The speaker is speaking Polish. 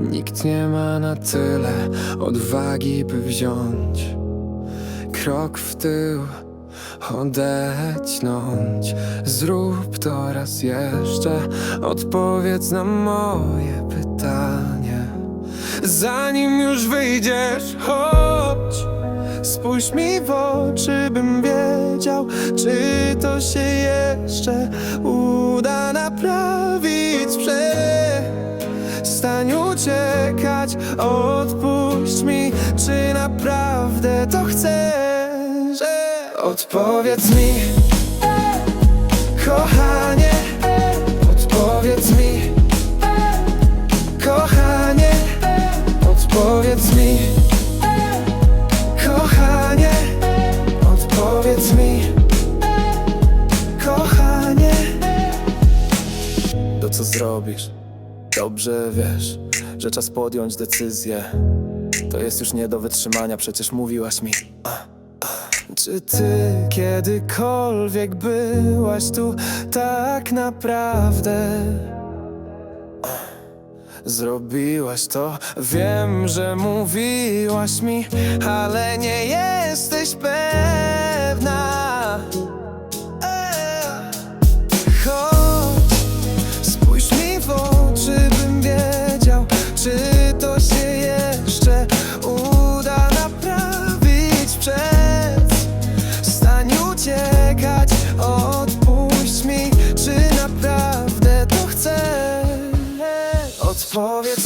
Nikt nie ma na tyle odwagi, by wziąć krok w tył, odetchnąć. Zrób to raz jeszcze, odpowiedz na moje pytanie. Zanim już wyjdziesz, chodź. Spójrz mi w oczy, bym wiedział, czy to się jeszcze uda naprawić. Przestań uciekać, odpuść mi, czy naprawdę to chcesz? Odpowiedz mi, kochanie, odpowiedz mi, kochanie, odpowiedz mi. Kochanie, odpowiedz mi Kochanie To co zrobisz? Dobrze wiesz, że czas podjąć decyzję To jest już nie do wytrzymania, przecież mówiłaś mi Czy ty kiedykolwiek byłaś tu tak naprawdę? Zrobiłaś to, wiem, że mówiłaś mi, ale nie jesteś pewna. Obvio